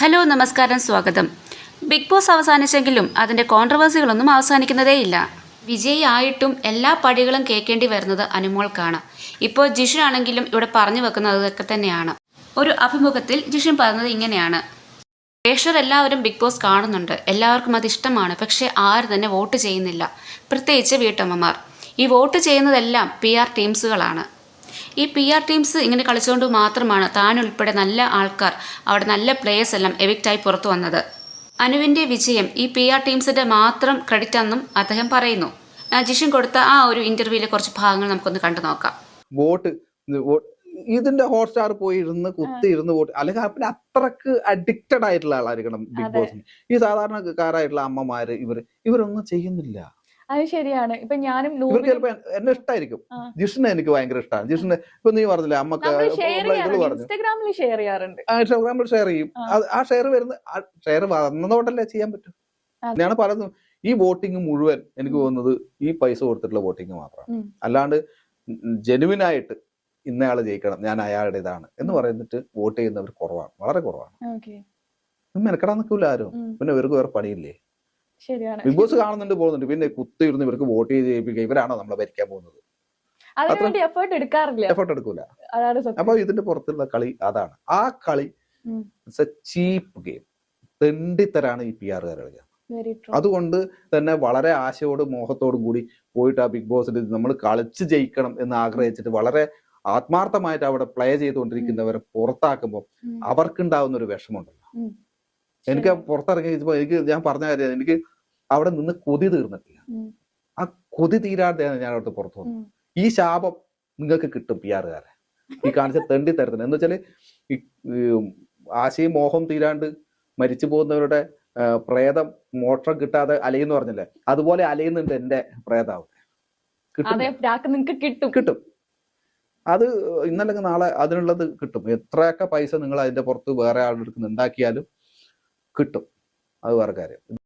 Hello നമസ്കാരം സ്വാഗതം. Big boss അവസാനിച്ചെങ്കിലും അതിന്റെ കോൺട്രവേഴ്സികളൊന്നും അവസാനിക്കുന്നതേയില്ല. വിജയിയായിട്ടും എല്ലാ പടികളും കേൾക്കേണ്ടി വരുന്നത് അനുമോൾക്കാണ്. ഇപ്പോൾ ജിഷു ആണെങ്കിലും ഇവിടെ പറഞ്ഞു വെക്കുന്നത് അതൊക്കെ തന്നെയാണ്. ഒരു അഭിമുഖത്തിൽ ജിഷു പറഞ്ഞത് ഇങ്ങനെയാണ്. പ്രേക്ഷകർ എല്ലാവരും ബിഗ് ബോസ് കാണുന്നുണ്ട്. എല്ലാവർക്കും അത് ഇഷ്ടമാണ്. പക്ഷേ ആരും തന്നെ വോട്ട് ചെയ്യുന്നില്ല. പ്രത്യേകിച്ച് വീട്ടമ്മമാർ. ഈ വോട്ട് ചെയ്യുന്നതെല്ലാം പി ആർ ടീംസുകളാണ്. ഈ പി ആർ ടീംസ് ഇങ്ങനെ കളിച്ചുകൊണ്ട് മാത്രമാണ് താനുൾപ്പെടെ നല്ല ആൾക്കാർ അവിടെ നല്ല പ്ലേയേഴ്സ് എല്ലാം എവിക്റ്റായി പുറത്തു വന്നത്. അനുവിന്റെ വിജയം ഈ പി ആർ ടീംസിന്റെ മാത്രം ക്രെഡിറ്റ് എന്നും അദ്ദേഹം പറയുന്നു. ആ, ജിഷൻ കൊടുത്ത ആ ഒരു ഇന്റർവ്യൂവിലെ കുറച്ച് ഭാഗങ്ങൾ നമുക്കൊന്ന് കണ്ടു നോക്കാം. വോട്ട് ഇതിന്റെ ഹോട്ട്സ്റ്റാർ പോയി ഇരുന്ന് കുത്തി ഇരുന്ന് വോട്ട് അല്ലെങ്കിൽ പിന്നെ അത്രയ്ക്ക് അഡിക്റ്റഡ് ആയിട്ടുള്ള ആളായിരിക്കണം ബിഗ്. ബോസിന് ഈ സാധാരണക്കാരായിട്ടുള്ള അമ്മമാര് ഇവർ ഇവരൊന്നും ചെയ്യുന്നില്ല. അത് ശരിയാണ്. ഇപ്പൊ ഞാനും ഇവർക്ക് നൂറിനും ചിലപ്പോ എന്നെ ഇഷ്ടമായിരിക്കും ആ. ജിഷിനെ എനിക്ക് ഭയങ്കര ഇഷ്ടമാണ് ജിഷിന് ഇപ്പൊ നീ പറഞ്ഞില്ലേ അമ്മയ്ക്ക് ഇൻസ്റ്റാഗ്രാമിൽ ഷെയർ ചെയ്യാറുണ്ട്. ഇൻസ്റ്റാഗ്രാമിൽ ഷെയർ ചെയ്യും. ആ. ഷെയർ വരുന്ന ഷെയർ വന്നതോടല്ലേ ചെയ്യാൻ പറ്റും. ഞാൻ പറയുന്നത് ഈ വോട്ടിംഗ് മുഴുവൻ എനിക്ക് തോന്നുന്നത് ഈ പൈസ കൊടുത്തിട്ടുള്ള വോട്ടിംഗ് മാത്രമാണ് അല്ലാണ്ട് ജെനുവിൻ ആയിട്ട് ഇന്നയാൾ ജയിക്കണം ഞാൻ അയാളുടേതാണ് എന്ന് പറയുന്നിട്ട് വോട്ട് ചെയ്യുന്നവർ കുറവാണ് വളരെ കുറവാണ്. മെനക്കെടാൻ നിൽക്കൂല ആരും. പിന്നെ ഇവർക്ക് വേറെ പണിയില്ലേ? ശരിയാണ്. ബിഗ് ബോസ് കാണുന്നുണ്ട് പോകുന്നുണ്ട്. പിന്നെ കുത്തിയിരുന്ന് ഇവർക്ക് വോട്ട് ചെയ്ത് ജയിപ്പിക്കുക ഇവരാണോ നമ്മളെ ഭരിക്കാൻ പോകുന്നത്? അതിനുവേണ്ടി എഫേർട്ട് എടുക്കാറില്ല. എഫർട്ട് എടുക്കൂല. അപ്പൊ ഇതിന്റെ പുറത്തുള്ള കളി അതാണ്. ആ കളി. ചീപ്പ് ഗെയിം തെണ്ടിത്തരാണ് ഈ പി ആർ കളിക്കുക അതുകൊണ്ട് തന്നെ വളരെ ആശയോടും മോഹത്തോടും കൂടി പോയിട്ട് ആ ബിഗ് ബോസിൽ നമ്മൾ കളിച്ച് ജയിക്കണം എന്ന് ആഗ്രഹിച്ചിട്ട് വളരെ ആത്മാർത്ഥമായിട്ട് അവിടെ പ്ലേ ചെയ്തുകൊണ്ടിരിക്കുന്നവരെ പുറത്താക്കുമ്പോൾ അവർക്കുണ്ടാവുന്ന ഒരു വിഷമമുണ്ടല്ലോ. എനിക്ക് പുറത്തിറങ്ങി എനിക്ക് ഞാൻ പറഞ്ഞ കാര്യം എനിക്ക് അവിടെ നിന്ന് കൊതി തീർന്നിട്ടില്ല. ആ കൊതി തീരാതെയാണ് ഞാൻ അവിടുത്തെ പുറത്തു വന്നത്. ഈ ശാപം നിങ്ങൾക്ക് കിട്ടും പി ആറുകാരെ ഈ കാണിച്ച തെണ്ടി തരത്തിന്. എന്ന് വെച്ചാൽ ഈ ഈ ആശയും മോഹം തീരാണ്ട് മരിച്ചു പോകുന്നവരുടെ പ്രേതം മോക്ഷം കിട്ടാതെ അലയെന്ന് പറഞ്ഞില്ലേ? അതുപോലെ അലയുന്നുണ്ട് എന്റെ പ്രേതാവ്. കിട്ടും. കിട്ടും. അത് ഇന്നല്ലെങ്കിൽ നാളെ അതിനുള്ളത് കിട്ടും. എത്രയൊക്കെ പൈസ നിങ്ങൾ അതിന്റെ പുറത്ത് വേറെ ആളുടെ അടുത്ത് ഉണ്ടാക്കിയാലും കിട്ടും. അത് വേറെ കാര്യം.